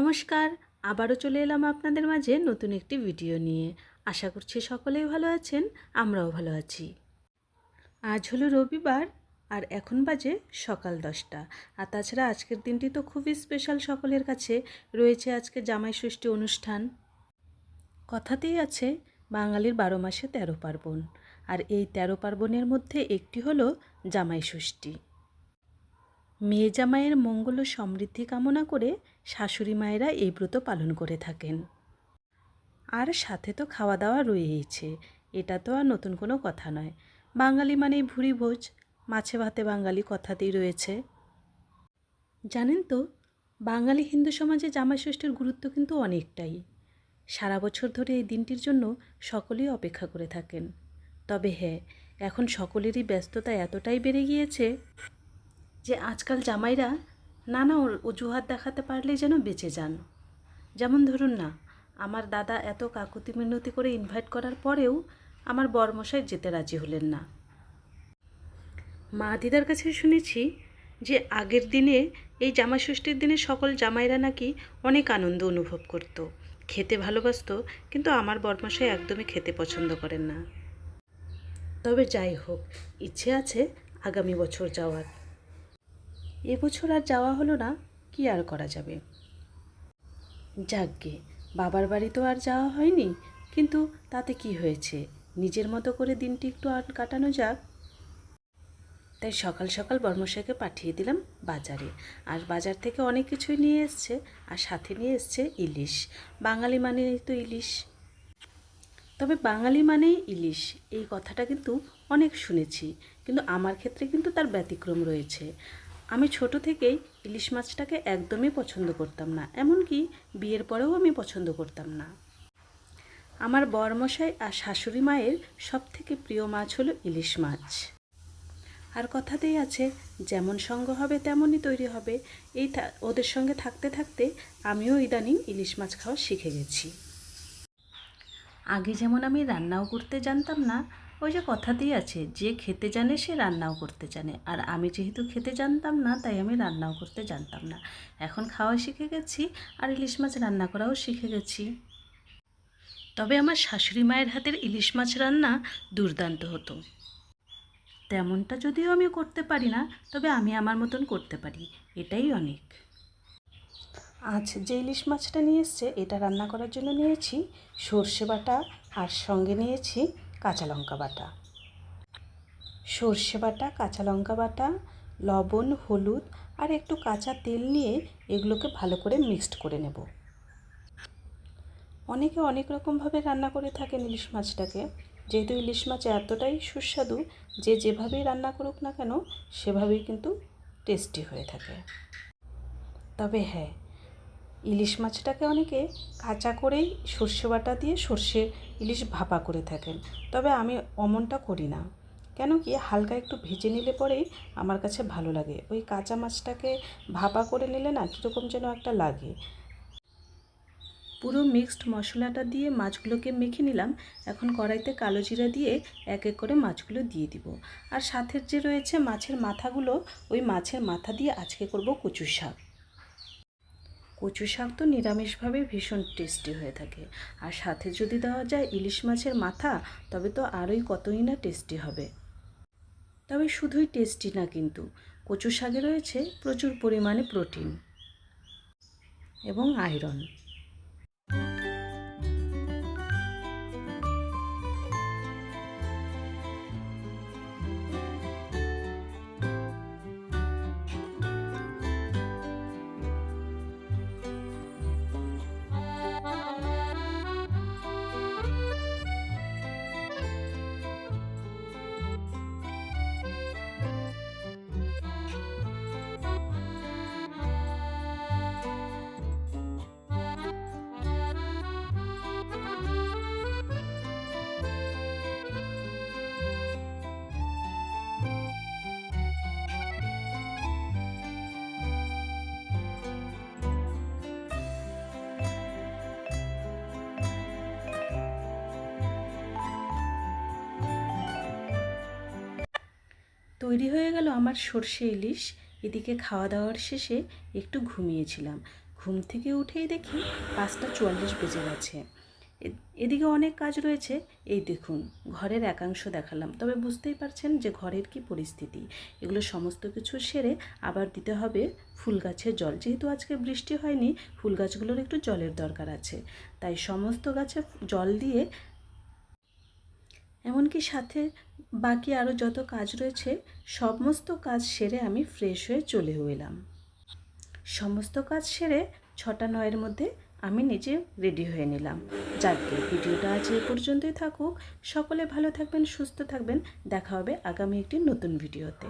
নমস্কার, আবারও চলে এলাম আপনাদের মাঝে নতুন একটি ভিডিও নিয়ে। আশা করছি সকলেই ভালো আছেন, আমরাও ভালো আছি। আজ হলো রবিবার আর এখন বাজে সকাল দশটা। আর তাছাড়া আজকের দিনটি তো খুবই স্পেশাল সকলের কাছে। রয়েছে আজকে জামাই ষষ্ঠী অনুষ্ঠান। কথাতেই আছে, বাঙালির বারো মাসে তেরো পার্বণ। আর এই তেরো পার্বণের মধ্যে একটি হলো জামাই ষষ্ঠী। মেয়ে জামাইয়ের মঙ্গল ও সমৃদ্ধি কামনা করে শাশুড়ি মায়েরা এই ব্রত পালন করে থাকেন। আর সাথে তো খাওয়া দাওয়া রয়েইছে, এটা তো আর নতুন কোনো কথা নয়। বাঙালি মানেই ভুরি ভোজ, মাছে ভাতে বাঙালি কথাতেই রয়েছে। জানেন তো, বাঙালি হিন্দু সমাজে জামাই ষষ্ঠীর গুরুত্ব কিন্তু অনেকটাই। সারা বছর ধরে এই দিনটির জন্য সকলেই অপেক্ষা করে থাকেন। তবে হ্যাঁ এখন সকলেরই ব্যস্ততা এতটাই বেড়ে গিয়েছে যে আজকাল জামাইরা নানা অজুহাত দেখাতে পারলেই যেন বেঁচে যান। যেমন ধরুন না, আমার দাদা এত কাকুতি মিনতি করে ইনভাইট করার পরেও আমার বরমশাই যেতে রাজি হলেন না। মা দিদার কাছে শুনেছি যে আগের দিনে, এই জামা ষষ্ঠীর দিনে সকল জামাইরা নাকি অনেক আনন্দ অনুভব করত। খেতে ভালোবাসতো, কিন্তু আমার বরমশাই একদমই খেতে পছন্দ করেন না। তবে যাই হোক, ইচ্ছে আছে আগামী বছর যাওয়ার। এবছর আর যাওয়া হলো না, কি আর করা যাবে? যাকগে, বাবার বাড়ি তো আর যাওয়া হয়নি, কিন্তু তাতে কি হয়েছে? নিজের মতো করে দিনটি একটু আর কাটানো যাক। তাই সকাল সকাল বর্মশাইকে পাঠিয়ে দিলাম বাজারে। আর বাজার থেকে অনেক কিছুই নিয়ে এসছে, আর সাথে নিয়ে এসছে ইলিশ। বাঙালি মানেই তো ইলিশ। তবে বাঙালি মানেই ইলিশ, এই কথাটা কিন্তু অনেক শুনেছি। কিন্তু আমার ক্ষেত্রে কিন্তু তার ব্যতিক্রম রয়েছে। আমি ছোট থেকেই ইলিশ মাছটাকে একদমই পছন্দ করতাম না, এমনকি বিয়ের পরেও আমি পছন্দ করতাম না। আমার বরমশাই আর শাশুড়ি মায়ের সব থেকে প্রিয় মাছ হলো ইলিশ মাছ। আর কথাতেই আছে, যেমন সঙ্গ হবে তেমনই তৈরি হবে। এই ওদের সঙ্গে থাকতে থাকতে আমিও ইদানিং ইলিশ মাছ খাওয়া শিখে গেছি। আগে যেমন আমি রান্নাও করতে জানতাম না ওই যে কথাতেই আছে, যে খেতে জানে সে রান্নাও করতে জানে। আর আমি যেহেতু খেতে জানতাম না, তাই আমি রান্নাও করতে জানতাম না। এখন খাওয়া শিখে গেছি আর ইলিশ মাছ রান্না করাও শিখে গেছি। তবে আমার শাশুড়ি মায়ের হাতের ইলিশ মাছ রান্না দুর্দান্ত হতো। তেমনটা যদিও আমি করতে পারি না, তবে আমি আমার মতন করতে পারি, এটাই অনেক। আজ যে ইলিশ মাছটা নিয়ে এসছে, এটা রান্না করার জন্য নিয়েছি সর্ষে বাটা, আর সঙ্গে নিয়েছি কাঁচা লঙ্কা বাটা। সর্ষে বাটা, কাঁচা লঙ্কা বাটা, লবণ, হলুদ আর একটু কাঁচা তেল নিয়ে এগুলোকে ভালো করে মিক্সড করে নেব। অনেকে অনেক রকমভাবে রান্না করে থাকেন ইলিশ মাছটাকে। যেহেতু ইলিশ মাছ এতটাই সুস্বাদু, যে যেভাবেই রান্না করুক না কেন, সেভাবেই কিন্তু টেস্টি হয়ে থাকে। তবে হ্যাঁ ইলিশ মাছটাকে অনেকে কাঁচা করেই সর্ষে বাটা দিয়ে সর্ষে ইলিশ ভাপা করে থাকেন। তবে আমি অমনটা করি না। কেন কি হালকা একটু ভেজে নিলে পরেই আমার কাছে ভালো লাগে। ওই কাঁচা মাছটাকে ভাপা করে নিলে না কীরকম যেন একটা লাগে। পুরো মিক্সড মশলাটা দিয়ে মাছগুলোকে মেখে নিলাম। এখন কড়াইতে কালো জিরা দিয়ে এক এক করে মাছগুলো দিয়ে দিব। আর সাথে যে রয়েছে মাছের মাথাগুলো, ওই মাছের মাথা দিয়ে আজকে করব কচু শাক। কচু শাক তো নিরামিষভাবে ভীষণ টেস্টি হয়ে থাকে। আর সাথে যদি দেওয়া যায় ইলিশ মাছের মাথা, তবে তো আরোই কতই না টেস্টি হবে। তবে শুধুই টেস্টি না কিন্তু, কচু শাকে রয়েছে প্রচুর পরিমাণে প্রোটিন এবং আয়রন তৈরি হয়ে গেল আমার সর্ষে ইলিশ। এদিকে খাওয়া দাওয়ার শেষে একটু ঘুমিয়েছিলাম। ঘুম থেকে উঠেই দেখি পাঁচটা চুয়াল্লিশ বেজে গেছে। এদিকে অনেক কাজ রয়েছে। এই দেখুন, ঘরের একাংশ দেখালাম। তবে বুঝতেই পারছেন যে ঘরের কি পরিস্থিতি। এগুলো সমস্ত কিছু সেরে আবার দিতে হবে ফুল গাছের জল। যেহেতু আজকে বৃষ্টি হয়নি, ফুল গাছগুলোর একটু জলের দরকার আছে। তাই সমস্ত গাছে জল দিয়ে এমনকি সাথে বাকি আরও যত কাজ রয়েছে, সমস্ত কাজ সেরে আমি ফ্রেশ হয়ে চলে এলাম। সমস্ত কাজ সেরে ছটা নয়ের মধ্যে আমি নিজে রেডি হয়ে নিলাম। যাকে ভিডিওটা আজ এ পর্যন্তই থাকুক। সকলে ভালো থাকবেন, সুস্থ থাকবেন। দেখা হবে আগামী একটি নতুন ভিডিওতে।